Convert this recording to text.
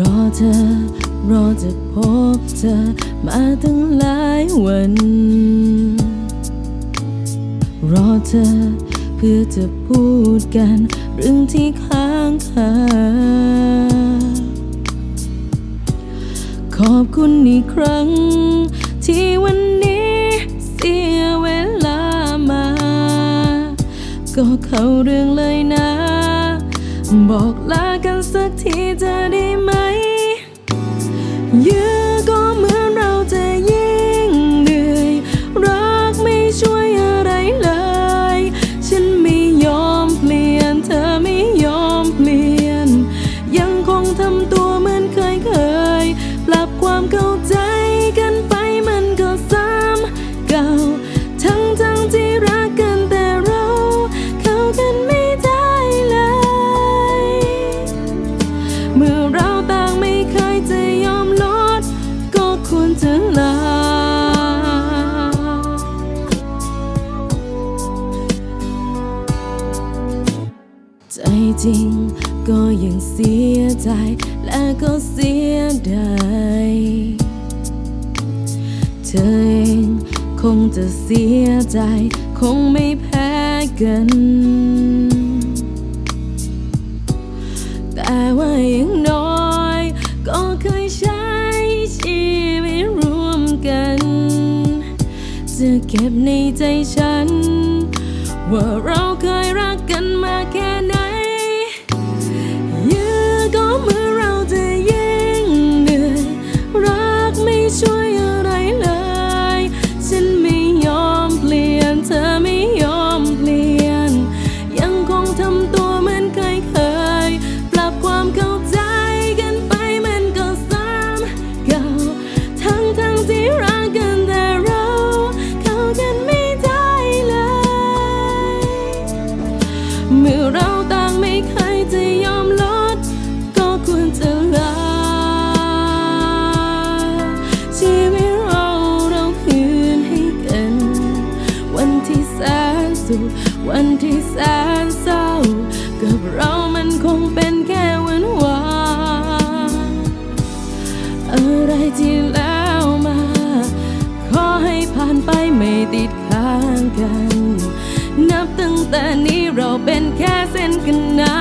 รอเธอ รอจะพบเธอมาตั้งหลายวัน รอเธอ เพื่อจะพูดกันเรื่องที่ค้างคาขอบคุณอีกครั้ง ที่วันนี้เสียเวลามา ก็เข้าเรื่องเลยนะ บอกลากันสักทีจะได้ไหมยื จจริง ก็ยังเสียใจ และก็เสียดายเธอเองคงจะเสียใจ คงไม่แพ้กัน แต่ว่าอย่างน้อย ก็เคยใช้ชีวิตร่วมกัน จะเก็บในใจฉัน ว่าเราเคยรักกันมาแค่ ทำตัวเหมือนเคยเคย ปรับความเข้าใจกันไปมันก็ซ้ำเก่าทั้งทั้งที่รักกันแต่เราเข้ากันไม่ได้เลย เมื่อเราต่างไม่เคยจะยอมลด ก็ควรจะลาชีวิตเราเราคืนให้กัน วันที่แสนสุขวันที่แสน กับเรามันคงเป็นแค่วันวานอะไรที่แล้วมา ขอให้ผ่านไปไม่ติดค้างกัน นับตั้งแต่นี้เราเป็นแค่เส้นกันนะ